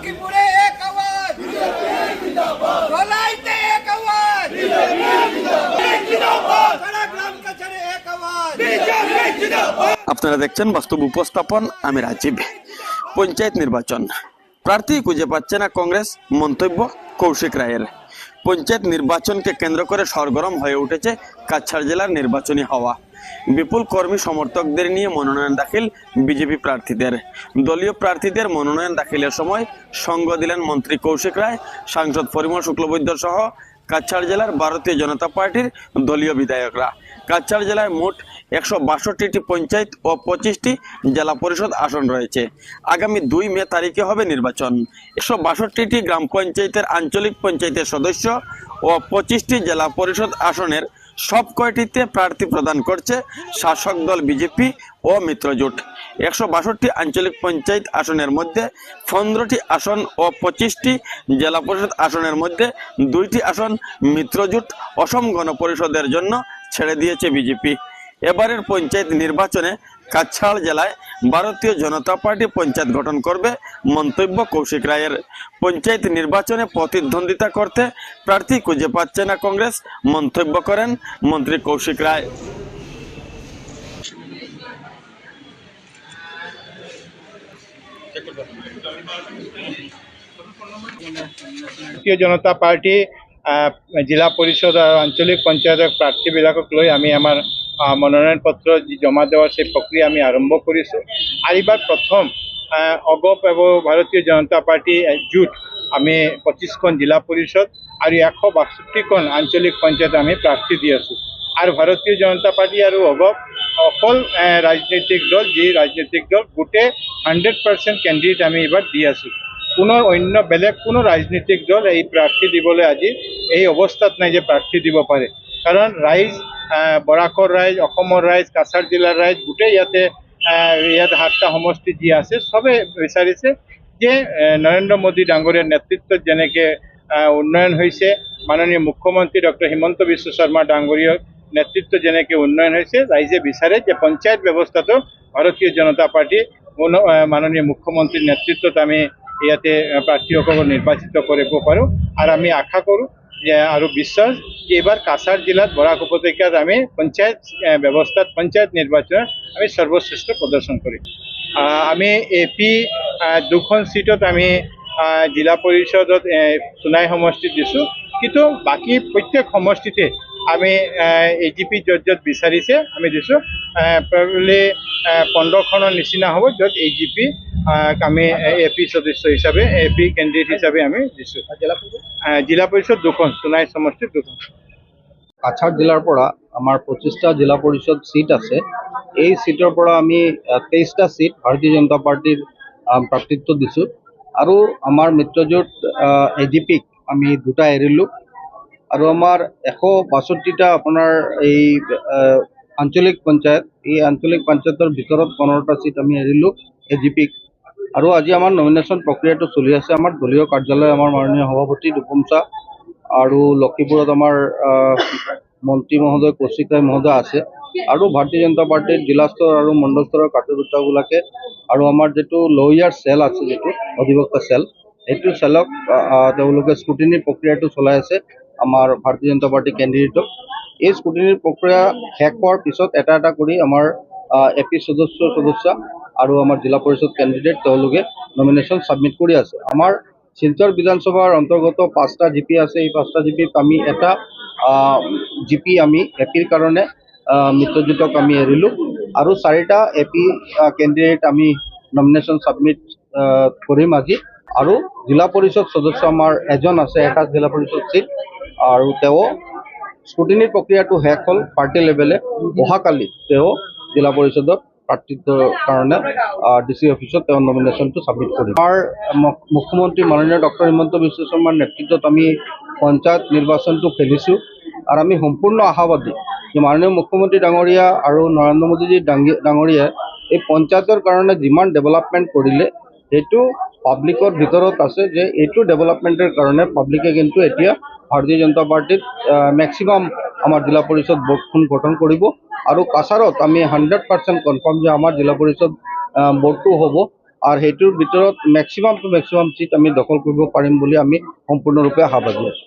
লক্ষ্মীপুরে এক আপনারা দেখছেন বাস্তব উপস্থাপন, আমি রাজীব। পঞ্চায়েত নির্বাচন। প্রার্থী খুঁজে পাচ্ছে না কংগ্রেস, মন্তব্য কৌশিক রায়ের। পঞ্চায়েত নির্বাচনকে কেন্দ্র করে সরগরম হয়ে উঠেছে কাছাড় জেলার নির্বাচনী হওয়া। বিপুল কর্মী সমর্থকদের নিয়ে মনোনয়ন দাখিল বিজেপি প্রার্থীদের। দলীয় প্রার্থীদের মনোনয়ন দাখিলের সময় সঙ্গ দিলেন মন্ত্রী কৌশিক রায়, সাংসদ পরিমল শুক্লবৈদ্য সহ কাছাড় জেলার ভারতীয় জনতা পার্টির দলীয় বিধায়করা। কাছাড় জেলায় মোট একশো বাষট্টিটি পঞ্চায়েত ও পঁচিশটি জেলা পরিষদ আসন রয়েছে। আগামী দুই মে তারিখে হবে নির্বাচন। একশো বাষট্টিটি গ্রাম পঞ্চায়েতের আঞ্চলিক পঞ্চায়েতের সদস্য ও পঁচিশটি জেলা পরিষদ আসনের সব কয়টিতে প্রার্থী প্রদান করছে শাসক দল বিজেপি ও মিত্রজোট একশো বাষট্টি আঞ্চলিক পঞ্চায়েত আসনের মধ্যে পনেরোটি আসন ও পঁচিশটি জেলা পরিষদ আসনের মধ্যে দুইটি আসন মিত্রজোট অসম গণপরিষদের জন্য ছেড়ে দিয়েছে বিজেপি। এবারের পঞ্চায়েত নির্বাচনে কাছাড় জেলায় ভারতীয় জনতা পার্টি পঞ্চায়েত গঠন করবে মন্তব্য কৌশিক রায়ের। পঞ্চায়েত নির্বাচনে প্রতিদ্বন্দ্বিতা করতে প্রার্থী খুঁজে পাচ্ছে না কংগ্রেস মন্তব্য করেন মন্ত্রী কৌশিক রায়। ভারতীয় জনতা আহ, জিলা পৰিষদ আৰু আঞ্চলিক পঞ্চায়তৰ প্ৰাৰ্থীবিলাকক লৈ আমি আমাৰ মনোনয়ন পত্ৰ যি জমা দেওয়াৰ সেই প্ৰক্ৰিয়া আমি আৰম্ভ কৰিছোঁ। আৰু এইবাৰ প্ৰথম অগপ এবং ভাৰতীয় জনতা পাৰ্টি জোট আমি পঁচিছখন জিলা পৰিষদ আৰু এশ বাষষ্ঠিখন আঞ্চলিক পঞ্চায়ত আমি প্ৰাৰ্থী দি আছোঁ। আৰু ভাৰতীয় জনতা পাৰ্টি আৰু অগপ অকল ৰাজনৈতিক দল, যি ৰাজনৈতিক দল গোটেই হাণ্ড্ৰেড পাৰ্চেণ্ট কেণ্ডিডেট আমি এইবাৰ দি আছোঁ। কোনো অন্য বেলেগ কোনো ৰাজনৈতিক দল এই প্ৰাৰ্থী দিবলৈ আজি এই অৱস্থাত নাই যে প্ৰাৰ্থী দিব পাৰে। কাৰণ ৰাইজ বৰাকৰ ৰাইজ অসমৰ ৰাইজ, কাছাৰ জিলাৰ ৰাইজ, গোটেই ইয়াতে ইয়াত সাতটা সমষ্টি যি আছে, চবে বিচাৰিছে যে নৰেন্দ্ৰ মোদী ডাঙৰীয়াৰ নেতৃত্বত যেনেকৈ উন্নয়ন হৈছে, মাননীয় মুখ্যমন্ত্ৰী ডক্টৰ হিমন্ত বিশ্ব শৰ্মা ডাঙৰীয়াৰ নেতৃত্ব যেনেকৈ উন্নয়ন হৈছে, ৰাইজে বিচাৰে যে পঞ্চায়ত ব্যৱস্থাটো ভাৰতীয় জনতা পাৰ্টি মাননীয় মুখ্যমন্ত্ৰীৰ নেতৃত্বত আমি ইয়াতে প্ৰাৰ্থীসকলক নিৰ্বাচিত কৰিব পাৰোঁ। আৰু আমি আশা কৰোঁ যে আৰু বিশ্বাস যে এইবাৰ কাছাৰ জিলাত বৰাক উপত্যকাত আমি পঞ্চায়ত ব্যৱস্থাত পঞ্চায়ত নিৰ্বাচনত আমি সৰ্বশ্ৰেষ্ঠ প্ৰদৰ্শন কৰিম। আমি এ পি দুখন চিটত আমি জিলা পৰিষদত সোণাই সমষ্টিত দিছোঁ। কিন্তু বাকী প্ৰত্যেক সমষ্টিতে আমি এ জি পি য'ত য'ত বিচাৰিছে আমি দিছোঁ। প্ৰবেবলি পোন্ধৰখনৰ নিচিনা হ'ব য'ত এ জি পি আমি এ পি সদস্য হিচাপে এ পি কেণ্ডিডেট হিচাপে আমি দিছোঁ। জিলা পৰিষদ? দুখন সোণাই সমষ্টিত দুখন। কাছাৰ জিলাৰ পৰা আমাৰ পঁচিছটা জিলা পৰিষদ চিট আছে। এই চিটৰ পৰা আমি তেইছটা চিট ভাৰতীয় জনতা পাৰ্টীৰ আহ, প্ৰাৰ্থিত্ব দিছোঁ। আৰু আমাৰ মিত্ৰজোঁট এ জি পিক আমি দুটা এৰিলোঁ। আৰু আমাৰ এশ বাষষ্ঠিটা আপোনাৰ এই আঞ্চলিক পঞ্চায়ত এই আঞ্চলিক পঞ্চায়তৰ ভিতৰত পোন্ধৰটা চিট আমি এৰিলোঁ এ জি পিক। আৰু আজি আমাৰ নমিনেশ্যন প্ৰক্ৰিয়াটো চলি আছে। আমাৰ দলীয় কাৰ্যালয় আমাৰ মাননীয় সভাপতি শ্বাহ আৰু লক্ষীপুৰত আমাৰ মন্ত্ৰী মহোদয় কৌশিক ৰায় মহোদয় আছে। আৰু ভাৰতীয় জনতা পাৰ্টীৰ জিলা স্তৰ আৰু মণ্ডল স্তৰৰ কাৰ্যকৰ্তাবিলাকে আৰু আমাৰ যিটো লয়াৰ চেল আছে যিটো অধিবক্তা চেল সেইটো চেলক তেওঁলোকে স্ক্ৰুটিনিৰ প্ৰক্ৰিয়াটো চলাই আছে আমাৰ ভাৰতীয় জনতা পাৰ্টী কেণ্ডিডেটক এই স্ক্ৰুটিনিৰ প্ৰক্ৰিয়া শেষ হোৱাৰ পিছত এটা এটা কৰি আমাৰ এ পি সদস্য সদস্য আৰু আমাৰ জিলা পৰিষদ কেণ্ডিডেট তেওঁলোকে নমিনেশ্যন ছাবমিট কৰি আছে। আমাৰ শিলচৰ বিধানসভাৰ অন্তৰ্গত পাঁচটা জি আছে। এই পাঁচটা জি আমি এটা জি আমি এ পিৰ কাৰণে মিত্ৰজোঁটক আমি এৰিলোঁ। আৰু চাৰিটা এ পি কেণ্ডিডেট আমি নমিনেশ্যন ছাবমিট কৰিম আজি। আৰু জিলা পৰিষদ সদস্য আমাৰ এজন আছে এটা জিলা পৰিষদ চিট আৰু তেওঁ স্ক্ৰুটিনিৰ প্ৰক্ৰিয়াটো শেষ হ'ল পাৰ্টি লেভেলে অহাকালি তেওঁ জিলা পৰিষদত প্ৰাৰ্থিত্বৰ কাৰণে ডি চি অফিচত তেওঁ নমিনেশ্যনটো ছাবমিট কৰিম আমাৰ মুখ্যমন্ত্ৰী মাননীয় ডক্টৰ হিমন্ত বিশ্ব শৰ্মাৰ নেতৃত্বত আমি পঞ্চায়ত নিৰ্বাচনটো খেলিছোঁ আৰু আমি সম্পূৰ্ণ আশাবাদী যে মাননীয় মুখ্যমন্ত্ৰী ডাঙৰীয়া আৰু নৰেন্দ্ৰ মোদীজী ডাঙি ডাঙৰীয়াই এই পঞ্চায়তৰ কাৰণে যিমান ডেভেলপমেণ্ট কৰিলে সেইটো পাব্লিকৰ ভিতৰত আছে যে এইটো ডেভেলপমেণ্টৰ কাৰণে পাব্লিকে কিন্তু এতিয়া ভাৰতীয় জনতা পাৰ্টীত মেক্সিমাম আমাৰ জিলা পৰিষদ বোৰ্ডখন গঠন কৰিব। আৰু কাছাৰত আমি হাণ্ড্ৰেড পাৰ্চেণ্ট কনফাৰ্ম যে আমাৰ জিলা পৰিষদ বোৰ্ডটো হ'ব। আৰু সেইটোৰ ভিতৰত মেক্সিমাম টু মেক্সিমাম চিট আমি দখল কৰিব পাৰিম বুলি আমি সম্পূৰ্ণৰূপে আশাবাদী আছোঁ